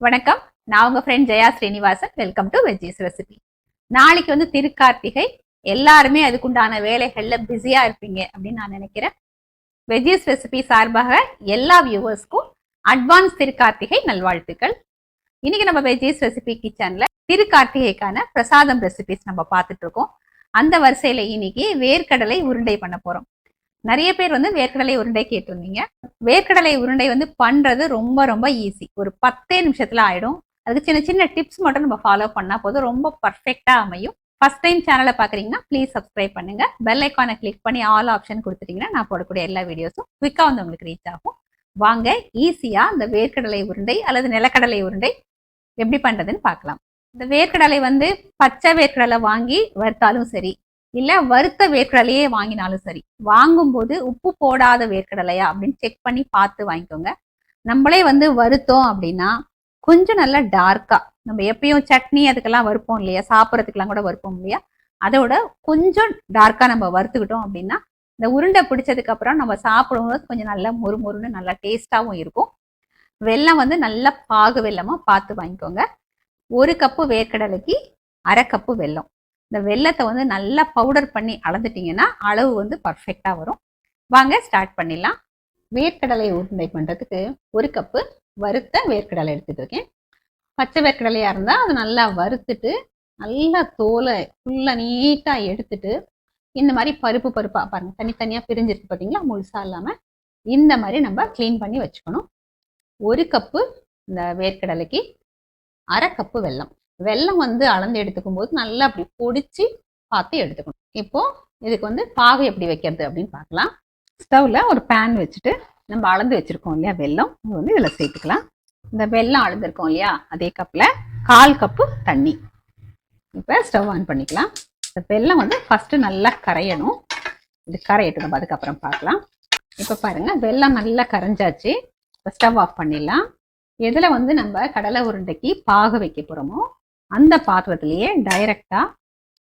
வணக்கம். நான் உங்க friend Jaya Srinivasan. Welcome to veggies recipe நாளைக்கு வந்து திருக்கார்த்திகை. எல்லாருமே அதுக்குண்டான வேலைகள்ல பிஸியா இருப்பீங்க அப்படின்னு நான் நினைக்கிறேன். வெஜ்ஜீஸ் ரெசிபி சார்பாக எல்லா வியூவர்ஸ்க்கும் அட்வான்ஸ் திருக்கார்த்திகை நல்வாழ்த்துக்கள். இன்னைக்கு நம்ம வெஜ்ஜீஸ் ரெசிபி கிச்சன்ல திருக்கார்த்திகைக்கான பிரசாதம் ரெசிபிஸ் நம்ம பார்த்துட்டு இருக்கோம். அந்த வரிசையில இன்னைக்கு வேர்க்கடலை உருண்டை பண்ண போறோம். நிறைய பேர் வந்து வேர்க்கடலை உருண்டை கேட்டிருந்தீங்க. வேர்க்கடலை உருண்டை வந்து பண்றது ரொம்ப ரொம்ப ஈஸி ஒரு பத்தே நிமிஷத்துல ஆயிடும். அதுக்கு சின்ன சின்ன டிப்ஸ் மட்டும் நம்ம ஃபாலோ பண்ணா போதும். ரொம்ப பர்ஃபெக்டா அமையும். ஃபர்ஸ்ட் டைம் சேனலை பாக்குறீங்கன்னா ப்ளீஸ் சப்ஸ்கிரைப் பண்ணுங்க. பெல் ஐக்கானை கிளிக் பண்ணி ஆல் ஆப்ஷன் கொடுத்துட்டீங்கன்னா நான் போடக்கூடிய எல்லா வீடியோஸும் குவிக்கா வந்து உங்களுக்கு ரீச் ஆகும். வாங்க ஈஸியா இந்த வேர்க்கடலை உருண்டை அல்லது நிலக்கடலை உருண்டை எப்படி பண்றதுன்னு பார்க்கலாம். இந்த வேர்க்கடலை வந்து பச்சை வேர்க்கடலை வாங்கி வறுத்தாலும் சரி இல்லை வறுத்த வேர்க்கடலையே வாங்கினாலும் சரி. வாங்கும்போது உப்பு போடாத வேர்க்கடலையா அப்படின்னு செக் பண்ணி பார்த்து வாங்கிக்கோங்க. நம்மளே வந்து வறுத்தோம் அப்படின்னா கொஞ்சம் நல்லா டார்க்கா நம்ம எப்பயும் சட்னி அதுக்கெல்லாம் வறுப்போம் இல்லையா? சாப்பிட்றதுக்கெல்லாம் கூட வறுப்போம் இல்லையா? அதோட கொஞ்சம் டார்க்கா நம்ம வறுத்துக்கிட்டோம் அப்படின்னா இந்த உருண்டை பிடிச்சதுக்கு அப்புறம் நம்ம சாப்பிடும்போது கொஞ்சம் நல்லா முறுமுறுன்னு நல்லா டேஸ்டாகவும் இருக்கும். வெல்லம் வந்து நல்லா பாகு வெல்லமாக பார்த்து வாங்கிக்கோங்க. ஒரு கப்பு வேர்க்கடலைக்கு அரை கப்பு வெல்லம். இந்த வெள்ளத்தை வந்து நல்லா பவுடர் பண்ணி அளந்துட்டிங்கன்னா அளவு வந்து பர்ஃபெக்டாக வரும். வாங்க ஸ்டார்ட் பண்ணிடலாம். வேர்க்கடலை உருண்டை பண்ணுறதுக்கு ஒரு கப்பு வறுத்த வேர்க்கடலை எடுத்துகிட்டு இருக்கேன். பச்சை வேர்க்கடலையாக இருந்தால் அதை நல்லா வறுத்துட்டு நல்லா தோலை ஃபுல்லாக நீட்டாக எடுத்துட்டு இந்த மாதிரி பருப்பு பருப்பாக பாருங்கள் தனித்தனியாக பிரிஞ்சிருக்கு பார்த்தீங்களா முழுசாக இல்லாமல் இந்த மாதிரி நம்ம க்ளீன் பண்ணி வச்சுக்கணும். ஒரு கப்பு இந்த வேர்க்கடலைக்கு அரை கப்பு வெல்லம். வெல்லம் வந்து அளந்து எடுத்துக்கும் போது நல்லா அப்படி பொடிச்சு பார்த்து எடுத்துக்கணும். இப்போ இதுக்கு வந்து பாகு எப்படி வைக்கிறது அப்படின்னு பார்க்கலாம். ஸ்டவ்ல ஒரு பேன் வச்சுட்டு நம்ம அளந்து வச்சிருக்கோம் இல்லையா வெல்லம். வந்து இதில் சேர்த்துக்கலாம். இந்த வெல்லம் அளந்துருக்கோம் இல்லையா? அதே கப்பில் கால் கப்பு தண்ணி. இப்போ ஸ்டவ் ஆன் பண்ணிக்கலாம். இந்த வெல்லம் வந்து ஃபஸ்ட்டு நல்லா கரையணும். இது கரையட்டும். நம்ம அதுக்கப்புறம் பார்க்கலாம். இப்போ பாருங்கள் வெல்லம் நல்லா கரைஞ்சாச்சு. இப்போ ஸ்டவ் ஆஃப் பண்ணிடலாம். எதில் வந்து நம்ம கடலை உருண்டைக்கு பாகு வைக்க போகிறோமோ அந்த பாத்திரத்திலேயே டைரக்டா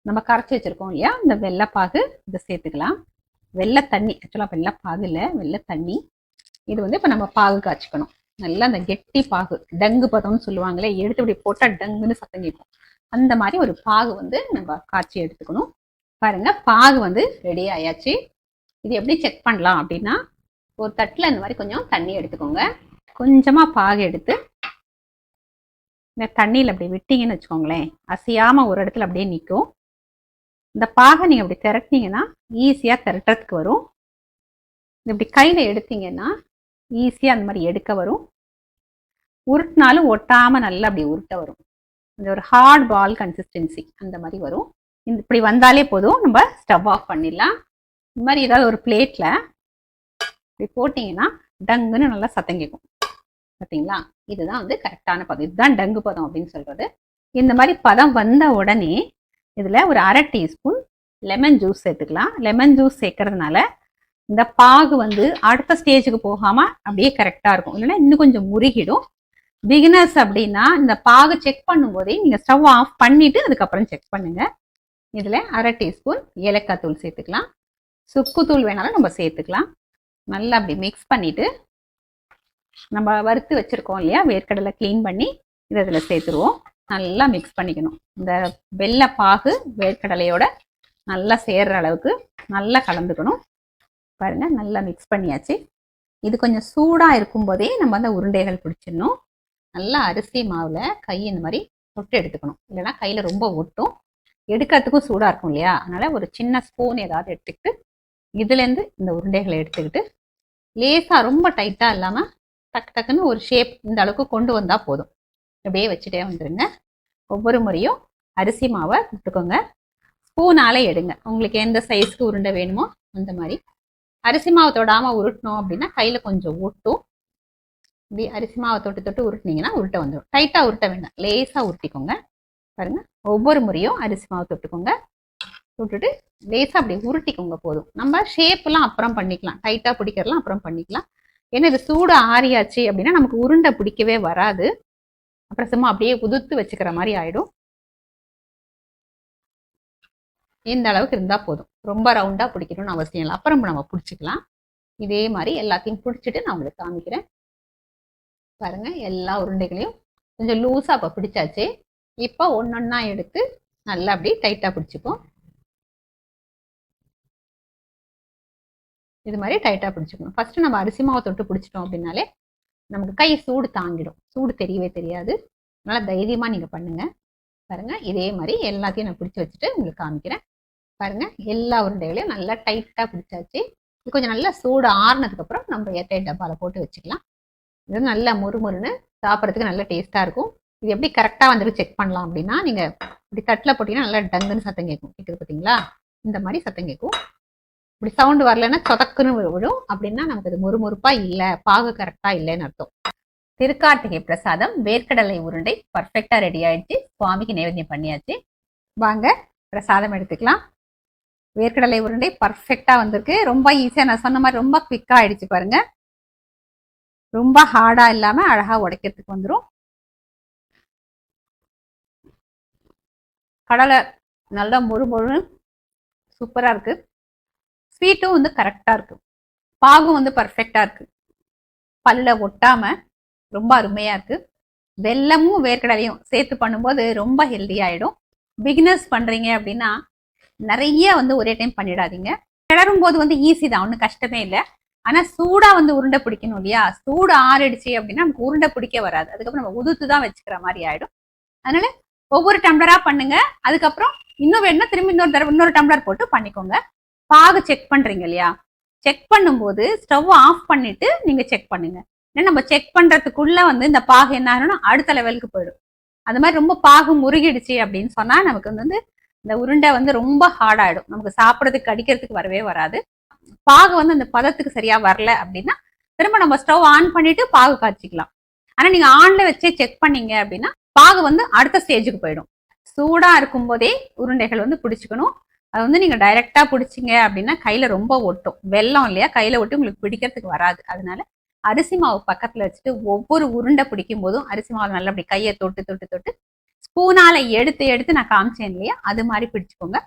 நம்ம கரைச்சி வச்சிருக்கோம் இல்லையா? இந்த வெள்ளைப்பாகு இதை சேர்த்துக்கலாம். வெள்ளை தண்ணி ஆக்சுவலாக வெள்ளைப்பாகு இல்லை வெள்ளை தண்ணி. இது வந்து இப்போ நம்ம பாகு காய்ச்சிக்கணும். நல்லா அந்த கெட்டி பாகு டங்கு பதம்னு சொல்லுவாங்களே எடுத்து இப்படி போட்டால் டங்குன்னு சத்தம் கேட்கும். அந்த மாதிரி ஒரு பாகு வந்து நம்ம காய்ச்சி எடுத்துக்கணும். பாருங்க பாகு வந்து ரெடி ஆயாச்சு. இது எப்படி செக் பண்ணலாம் அப்படின்னா ஒரு தட்டில் இந்த மாதிரி கொஞ்சம் தண்ணி எடுத்துக்கோங்க. கொஞ்சமாக பாகு எடுத்து இந்த தண்ணியில் அப்படி விட்டீங்கன்னு வச்சுக்கோங்களேன். அசையாமல் ஒரு இடத்துல அப்படியே நிற்கும் இந்த பாகை நீங்கள் அப்படி திரட்டினீங்கன்னா ஈஸியாக திரட்டுறதுக்கு வரும். இப்படி கையில் எடுத்தீங்கன்னா ஈஸியாக அந்த மாதிரி எடுக்க வரும். உருட்டினாலும் ஒட்டாமல் நல்லா அப்படி உருட்ட வரும். இந்த ஒரு ஹார்ட் பால் கன்சிஸ்டன்சி அந்த மாதிரி வரும். இந்த இப்படி வந்தாலே போதும். நம்ம ஸ்டவ் ஆஃப் பண்ணிடலாம். இந்த மாதிரி ஏதாவது ஒரு பிளேட்டில் இப்படி போட்டிங்கன்னா டங்குன்னு நல்லா சத்தம் கேட்கும். பார்த்தீங்களா இதுதான் வந்து கரெக்டான பதம். இதுதான் டங்கு பதம் அப்படின்னு சொல்கிறது இந்த மாதிரி பதம் வந்த உடனே இதில் ஒரு அரை டீஸ்பூன் லெமன் ஜூஸ் சேர்த்துக்கலாம். லெமன் ஜூஸ் சேர்க்கறதுனால இந்த பாகு வந்து அடுத்த ஸ்டேஜுக்கு போகாமல் அப்படியே கரெக்டாக இருக்கும். இல்லைன்னா இன்னும் கொஞ்சம் முருகிடும். பிகினர்ஸ் அப்படின்னா இந்த பாகு செக் பண்ணும்போதே நீங்கள் ஸ்டவ் ஆஃப் பண்ணிவிட்டு அதுக்கப்புறம் செக் பண்ணுங்கள் இதில் அரை டீஸ்பூன் ஏலக்காய் தூள் சேர்த்துக்கலாம். சுக்கு தூள் வேணாலும் நம்ம சேர்த்துக்கலாம். நல்லா அப்படி மிக்ஸ் பண்ணிவிட்டு நம்ம வறுத்து வச்சிருக்கோம் இல்லையா? வேர்க்கடலை க்ளீன் பண்ணி இதை இதில் சேர்த்துருவோம். நல்லா மிக்ஸ் பண்ணிக்கணும். இந்த வெள்ளை பாகு வேர்க்கடலையோட நல்லா சேர்ற அளவுக்கு நல்லா கலந்துக்கணும். பாருங்க நல்லா மிக்ஸ் பண்ணியாச்சு. இது கொஞ்சம் சூடாக இருக்கும்போதே நம்ம அந்த உருண்டைகள் பிடிச்சிடணும். நல்லா அரிசி மாவில் கை இந்த மாதிரி தொட்டு எடுத்துக்கணும். இல்லைன்னா கையில் ரொம்ப ஒட்டும். எடுக்கிறதுக்கும் சூடாக இருக்கும் இல்லையா? அதனால ஒரு சின்ன ஸ்பூன் ஏதாவது எடுத்துக்கிட்டு இதுலேருந்து இந்த உருண்டைகளை எடுத்துக்கிட்டு லேசாக ரொம்ப டைட்டாக இல்லாமல் டக்கு டக்குன்னு ஒரு ஷேப் இந்த அளவுக்கு கொண்டு வந்தால் போதும். அப்படியே வச்சுட்டே வந்துடுங்க ஒவ்வொரு முறையும் அரிசி மாவை விட்டுக்கோங்க. ஸ்பூனாலே எடுங்க. உங்களுக்கு எந்த சைஸ்க்கு உருண்டை வேணுமோ அந்த மாதிரி. அரிசி மாவை தொடாமல் உருட்டணும் அப்படின்னா கையில் கொஞ்சம் ஊட்டும். இப்படி அரிசி மாவை தொட்டு தொட்டு உருட்டினீங்கன்னா உருட்ட வந்துடும் டைட்டாக உருட்ட வேண்டாம். லேசாக உருட்டிக்கோங்க. பாருங்க. ஒவ்வொரு முறையும் அரிசி மாவை தொட்டுக்கோங்க. தொட்டுட்டு லேசாக அப்படி உருட்டிக்கோங்க போதும். நம்ம ஷேப்லாம் அப்புறம் பண்ணிக்கலாம். டைட்டாக பிடிக்கிறலாம் அப்புறம் பண்ணிக்கலாம். ஏன்னா இது சூடு ஆறியாச்சு அப்படின்னா நமக்கு உருண்டை பிடிக்கவே வராது. அப்புறம் சும்மா அப்படியே உதுத்து வச்சுக்கிற மாதிரி ஆயிடும். இந்த அளவுக்கு இருந்தால் போதும். ரொம்ப ரவுண்டாக பிடிக்கணும்னு அவசியம் இல்லை. அப்புறம் நம்ம பிடிச்சிக்கலாம். இதே மாதிரி எல்லாத்தையும் பிடிச்சிட்டு நான் உங்களுக்கு காமிக்கிறேன். பாருங்க எல்லா உருண்டைகளையும் கொஞ்சம் லூஸாக இப்போ பிடிச்சாச்சு. இப்போ ஒன்றொன்னா எடுத்து நல்லா அப்படியே டைட்டாக பிடிச்சிப்போம். இது மாதிரி டைட்டாக பிடிச்சிக்கணும். ஃபஸ்ட்டு நம்ம அரிசி மாவை தொட்டு பிடிச்சிட்டோம் அப்படின்னாலே நமக்கு கை சூடு தாங்கிடும். சூடு தெரியவே தெரியாது. நல்லா தைரியமாக நீங்கள் பண்ணுங்கள் பாருங்கள் இதே மாதிரி எல்லாத்தையும் நான் பிடிச்சி வச்சுட்டு உங்களுக்கு காமிக்கிறேன். பாருங்கள் எல்லா உருண்டைகளையும் நல்லா டைட்டாக பிடிச்சாச்சு. இது கொஞ்சம் நல்லா சூடு ஆறுனதுக்கப்புறம் நம்ம ஏர்டைட் டப்பாவில் போட்டு வச்சுக்கலாம். இது நல்லா முறுமுறுன்னு சாப்பிட்றதுக்கு நல்ல டேஸ்ட்டாக இருக்கும். இது எப்படி கரெக்டாக வந்துட்டு செக் பண்ணலாம் அப்படின்னா நீங்கள் இப்படி தட்டில் போட்டிங்கன்னா நல்லா டங்குன்னு சத்தம் கேட்கும். கேட்குது பார்த்தீங்களா இந்த மாதிரி சத்தம் கேட்கும். இப்படி சவுண்டு வரலன்னா சொதக்குன்னு விழும். அப்படின்னா நமக்கு இது முறுமுறுப்பாக இல்லை பாகு கரெக்டாக இல்லைன்னு அர்த்தம். திருக்கார்த்திகை பிரசாதம் வேர்க்கடலை உருண்டை பர்ஃபெக்டாக ரெடி ஆயிடுச்சு. சுவாமிக்கு நைவேத்தியம் பண்ணியாச்சு. வாங்க பிரசாதம் எடுத்துக்கலாம். வேர்க்கடலை உருண்டை பர்ஃபெக்டாக வந்திருக்கு. ரொம்ப ஈஸியாக நான் சொன்ன மாதிரி ரொம்ப குவிக்காக ஆயிடுச்சு பாருங்க. ரொம்ப ஹார்டாக இல்லாமல் அழகாக உடைக்கிறதுக்கு வந்துடும் கடலை நல்லா மொறு மொறு சூப்பராக இருக்கு. ஸ்வீட்டும் வந்து கரெக்டாக இருக்கு. பாகும் வந்து பர்ஃபெக்டாக இருக்கு. பல்ல ஒட்டாமல் ரொம்ப அருமையாக இருக்கு. வெல்லமும் வேர்க்கடலையும் சேர்த்து பண்ணும்போது ரொம்ப ஹெல்தி ஆகிடும் பிகினர்ஸ் பண்ணுறீங்க அப்படின்னா நிறைய வந்து ஒரே டைம் பண்ணிடாதீங்க. கிளறும் போது வந்து ஈஸி தான் ஒன்றும் கஷ்டமே இல்லை. ஆனால் சூடாக வந்து உருண்டை பிடிக்கணும் இல்லையா? சூடு ஆறிடுச்சு அப்படின்னா நமக்கு உருண்டை பிடிக்க வராது. அதுக்கப்புறம் நம்ம உதுத்து தான் வச்சுக்கிற மாதிரி ஆயிடும். அதனால ஒவ்வொரு டம்ளராக பண்ணுங்க. அதுக்கப்புறம் இன்னும் வேணும்னா திரும்பி இன்னொரு தடவை இன்னொரு டம்ளர் போட்டு பண்ணிக்கோங்க. பாகு செக் பண்றீங்க இல்லையா? செக் பண்ணும்போது ஸ்டவ் ஆஃப் பண்ணிட்டு நீங்க செக் பண்ணுங்க. ஏன்னா நம்ம செக் பண்றதுக்குள்ள வந்து இந்த பாகு என்ன ஆகணும்னா அடுத்த லெவலுக்கு போயிடும். அது மாதிரி ரொம்ப பாகு முருகிடுச்சு அப்படின்னு சொன்னா நமக்கு வந்து இந்த உருண்டை வந்து ரொம்ப ஹார்டாயிடும் நமக்கு சாப்பிட்றதுக்கு கடிக்கிறதுக்கு வரவே வராது. பாகு வந்து அந்த பதத்துக்கு சரியா வரல அப்படின்னா திரும்ப நம்ம ஸ்டவ் ஆன் பண்ணிட்டு பாகு காய்ச்சிக்கலாம். ஆனா நீங்க ஆன்ல வச்சே செக் பண்ணீங்க அப்படின்னா பாகு வந்து அடுத்த ஸ்டேஜுக்கு போயிடும். சூடா இருக்கும் போதே உருண்டைகள் வந்து பிடிச்சிக்கணும். அது வந்து நீங்க டைரெக்டாக பிடிச்சிங்க அப்படின்னா கையில ரொம்ப ஒட்டும். வெள்ளம் இல்லையா? கையில ஒட்டி உங்களுக்கு பிடிக்கிறதுக்கு வராது. அதனால அரிசி மாவு பக்கத்துல வச்சுட்டு ஒவ்வொரு உருண்டை பிடிக்கும் போதும் அரிசி மாவு நல்லா அப்படி கையை தொட்டு தொட்டு தொட்டு ஸ்பூனால எடுத்து எடுத்து நான் காமிச்சேன் இல்லையா? அது மாதிரி பிடிச்சிக்கோங்க.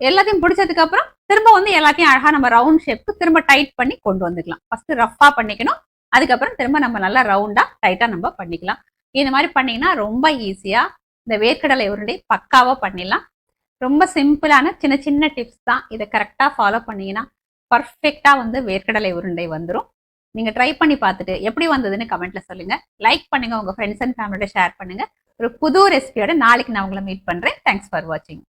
எல்லாத்தையும் பிடிச்சதுக்கு அப்புறம் திரும்ப வந்து எல்லாத்தையும் அழகா நம்ம ரவுண்ட் ஷேப்க்கு திரும்ப டைட் பண்ணி கொண்டு வந்துக்கலாம். ஃபர்ஸ்ட் ரஃப்பாக பண்ணிக்கணும். அதுக்கப்புறம் திரும்ப நம்ம நல்லா ரவுண்டா டைட்டா நம்ம பண்ணிக்கலாம். இந்த மாதிரி பண்ணீங்கன்னா ரொம்ப ஈஸியா இந்த வேர்க்கடலை உருண்டை பக்காவாக பண்ணிடலாம். ரொம்ப சிம்பிளான சின்ன சின்ன டிப்ஸ் தான். இதை கரெக்டாக ஃபாலோ பண்ணீங்கன்னா பர்ஃபெக்டாக வந்து வேர்க்கடலை உருண்டை வந்துடும் நீங்கள் ட்ரை பண்ணி பார்த்துட்டு எப்படி வந்ததுன்னு கமெண்ட்ல சொல்லுங்கள் லைக் பண்ணுங்கள் உங்கள் ஃப்ரெண்ட்ஸ் அண்ட் ஃபேமிலியோட ஷேர் பண்ணுங்கள் ஒரு புது ரெசிபியோட நாளைக்கு நான் உங்களை மீட் பண்ணுறேன் தேங்க்ஸ் ஃபார் வாட்சிங்